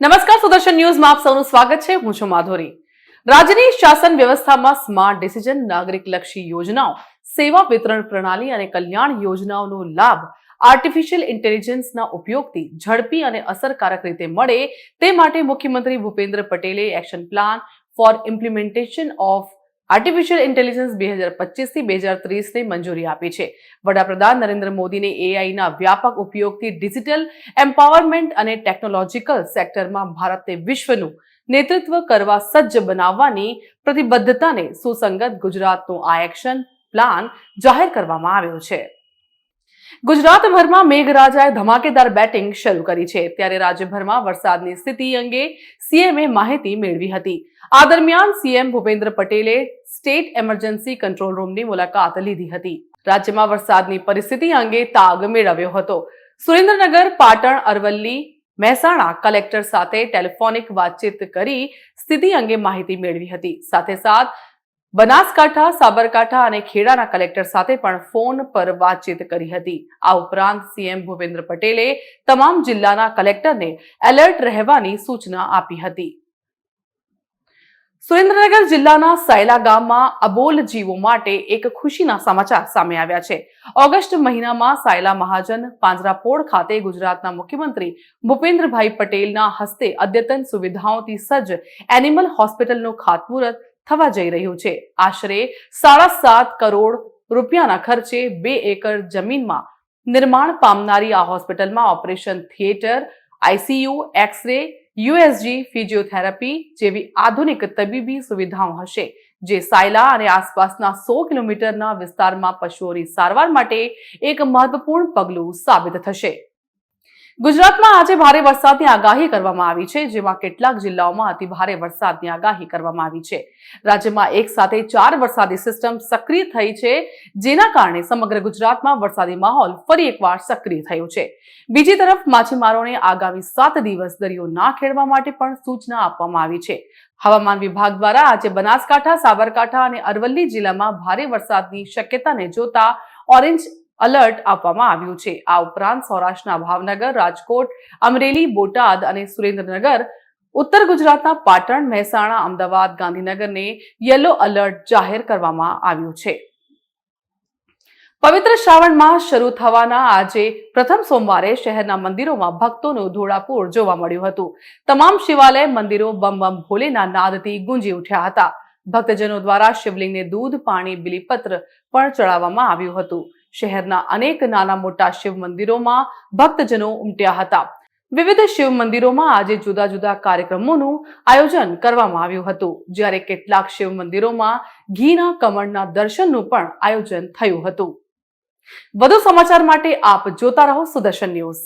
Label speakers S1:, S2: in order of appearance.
S1: નમસ્કાર, સુદર્શન ન્યૂઝમાં આપ સૌનું સ્વાગત છે. હું છું માધુરી. રાજ્યની શાસન વ્યવસ્થામાં સ્માર્ટ ડિસિઝન નાગરિક લક્ષી યોજનાઓ, સેવા વિતરણ પ્રણાલી અને કલ્યાણ યોજનાઓનો લાભ આર્ટિફિશિયલ ઇન્ટેલિજન્સના ઉપયોગથી ઝડપી અને અસરકારક રીતે મળે તે માટે મુખ્યમંત્રી ભૂપેન્દ્ર પટેલે action plan for implementation of artificial intelligence બે હજાર પચીસથી બે હજાર ત્રીસને મંજૂરી આપી છે. વડાપ્રધાન નરેન્દ્ર મોદીને એઆઈના વ્યાપક ઉપયોગથી ડિજિટલ એમ્પાવરમેન્ટ અને ટેકનોલોજીકલ સેક્ટરમાં ભારતને વિશ્વનું નેતૃત્વ કરવા સજ્જ બનાવવાની પ્રતિબદ્ધતાને સુસંગત ગુજરાતનું આ એક્શન પ્લાન જાહેર કરવામાં આવ્યો છે. ગુજરાતભરમાં મેઘરાજાએ ધમાકેદાર બેટિંગ શરૂ કરી છે. ત્યારે રાજ્યભરમાં વરસાદની સ્થિતિ અંગે સીએમએ માહિતી મેળવી હતી. આ દરમિયાન સીએમ ભૂપેન્દ્ર પટેલે સ્ટેટ એમરજન્સી કંટ્રોલ રૂમની મુલાકાત લીધી હતી. રાજ્યમાં વરસાદની પરિસ્થિતિ અંગે તાગ મેળવ્યો હતો. સુરેન્દ્રનગર, પાટણ, અરવલ્લી, મહેસાણા કલેક્ટર સાથે ટેલિફોનિક વાતચીત કરી સ્થિતિ અંગે માહિતી મેળવી હતી. સાથે સાથ, બનાસકાંઠા, સાબરકાંઠા અને ખેડાના કલેક્ટર સાથે પણ ફોન પર વાતચીત કરી હતી. આ ઉપરાંત સીએમ ભૂપેન્દ્ર પટેલે તમામ જિલ્લાના કલેક્ટરને એલર્ટ રહેવાની સૂચના આપી હતી. સુરેન્દ્રનગર જિલ્લાના સાયલા ગામમાં અબોલ જીવો માટે એક ખુશીના સમાચાર સામે આવ્યા છે. ઓગસ્ટ મહિનામાં સાયલા મહાજન પાંજરાપોળ ખાતે ગુજરાતના મુખ્યમંત્રી ભૂપેન્દ્રભાઈ પટેલના હસ્તે અદ્યતન સુવિધાઓથી સજ્જ એનિમલ હોસ્પિટલનું ખાતમુહૂર્ત થવા જઈ રહ્યું છે. આશરે સાડા સાત કરોડ રૂપિયાના ખર્ચે બે એકર જમીનમાં નિર્માણ પામનારી આ હોસ્પિટલમાં operation theatre ICU X ray યુએસજી physiotherapy જેવી આધુનિક તબીબી સુવિધાઓ હશે, જે સાયલા અને આસપાસના સો કિલોમીટરના વિસ્તારમાં પશુઓની સારવાર માટે એક મહત્વપૂર્ણ પગલું સાબિત થશે. ગુજરાતમાં આજે ભારે વરસાદની આગાહી કરવામાં આવી છે, જેમાં કેટલાક જિલ્લાઓમાં અતિ ભારે વરસાદની આગાહી કરવામાં આવી છે. રાજ્યમાં એક સાથે ચાર વરસાદી સિસ્ટમ સક્રિય થઈ છે, જેના કારણે સમગ્ર ગુજરાતમાં વરસાદી માહોલ ફરી એકવાર સક્રિય થયો છે. બીજી તરફ, માછીમારોને આગામી સાત દિવસ દરિયો ના ખેડવા માટે પણ સૂચના આપવામાં આવી છે. હવામાન વિભાગ દ્વારા આજે બનાસકાંઠા, સાબરકાંઠા અને અરવલ્લી જિલ્લામાં ભારે વરસાદની શક્યતાને જોતા ઓરેન્જ અલર્ટ આપવામાં આવ્યું છે. આ ઉપરાંત સૌરાષ્ટ્રના ભાવનગર, રાજકોટ, અમરેલી, બોટાદ અને સુરેન્દ્રનગર, ઉત્તર ગુજરાતના પાટણ, મહેસાણા, અમદાવાદ, ગાંધીનગરને યલો અલર્ટ જાહેર કરવામાં આવ્યું છે. પવિત્ર શ્રાવણમાં શરૂ થવાના આજે પ્રથમ સોમવારે શહેરના મંદિરોમાં ભક્તોનું ધોળાપૂર જોવા મળ્યું હતું. તમામ શિવાલય મંદિરો બમ બમ ભોલેના નાદથી ગુંજી ઉઠ્યા હતા. ભક્તજનો દ્વારા શિવલિંગને દૂધ, પાણી, બિલીપત્ર પણ ચડાવવામાં આવ્યું હતું. શહેરના અનેક નાના મોટા શિવ મંદિરોમાં ભક્તજનો ઉમટ્યા હતા. વિવિધ શિવ મંદિરોમાં આજે જુદા જુદા કાર્યક્રમોનું આયોજન કરવામાં આવ્યું હતું, જ્યારે કેટલાક શિવ મંદિરોમાં ઘીના કમળના દર્શનનું પણ આયોજન થયું હતું. વધુ સમાચાર માટે આપ જોતા રહો સુદર્શન ન્યૂઝ.